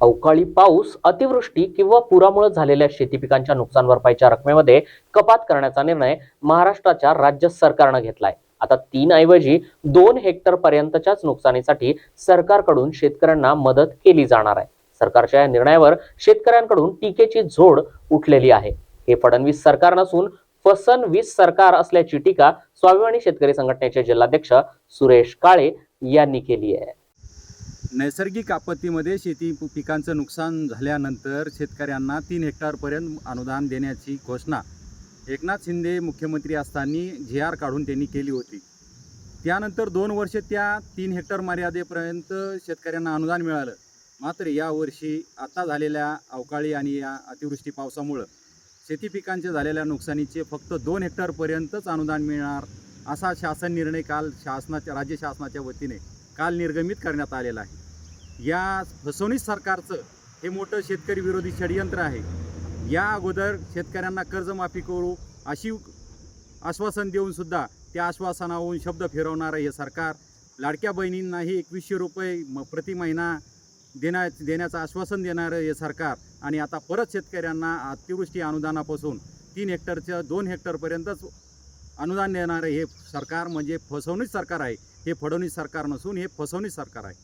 अवकाळी पाऊस अतिवृष्टी किंवा पुरामुळे झालेल्या शेती पिकांच्या नुकसान भरपाईच्या रकमेमध्ये कपात करण्याचा निर्णय महाराष्ट्राच्या राज्य सरकारनं घेतलाय. आता तीन ऐवजी दोन हेक्टर पर्यंतच्याच नुकसानीसाठी सरकारकडून शेतकऱ्यांना मदत केली जाणार आहे. सरकारच्या या निर्णयावर शेतकऱ्यांकडून टीकेची झोड उठलेली आहे. हे फडणवीस सरकार नसून फसनवीस सरकार असल्याची टीका स्वाभिमानी शेतकरी संघटनेचे जिल्हाध्यक्ष सुरेश काळे यांनी केली आहे. नैसर्गिक आपत्तीमध्ये शेती पिकांचं नुकसान झाल्यानंतर शेतकऱ्यांना तीन हेक्टरपर्यंत अनुदान देण्याची घोषणा. एकनाथ शिंदे मुख्यमंत्री असताना जी आर काढून त्यांनी केली होती. त्यानंतर दोन वर्ष त्या तीन हेक्टर मर्यादेपर्यंत शेतकऱ्यांना अनुदान मिळालं. मात्र यावर्षी आता झालेल्या अवकाळी आणि या अतिवृष्टी पावसामुळं शेती पिकांचे झालेल्या नुकसानीचे फक्त दोन हेक्टरपर्यंतच अनुदान मिळणार असा शासन निर्णय काल शासनाच्या राज्य शासनाच्या वतीने काल निर्गमित करण्यात आलेला आहे. या फसवणूक सरकारचं हे मोठं शेतकरी विरोधी षडयंत्र आहे. या अगोदर शेतकऱ्यांना कर्जमाफी करू अशी आश्वासन देऊनसुद्धा त्या आश्वासनावरून शब्द फिरवणारं हे सरकार. लाडक्या बहिणींनाही एकवीसशे रुपये म प्रति महिना देण्या देण्याचं आश्वासन देणारं हे सरकार. आणि आता परत शेतकऱ्यांना अतिवृष्टी अनुदानापासून तीन हेक्टरच्या दोन हेक्टरपर्यंतच अनुदान देणारे हे सरकार म्हणजे फसवणूक सरकार आहे. हे फडणवीस सरकार नसून हे फसवणूक सरकार आहे.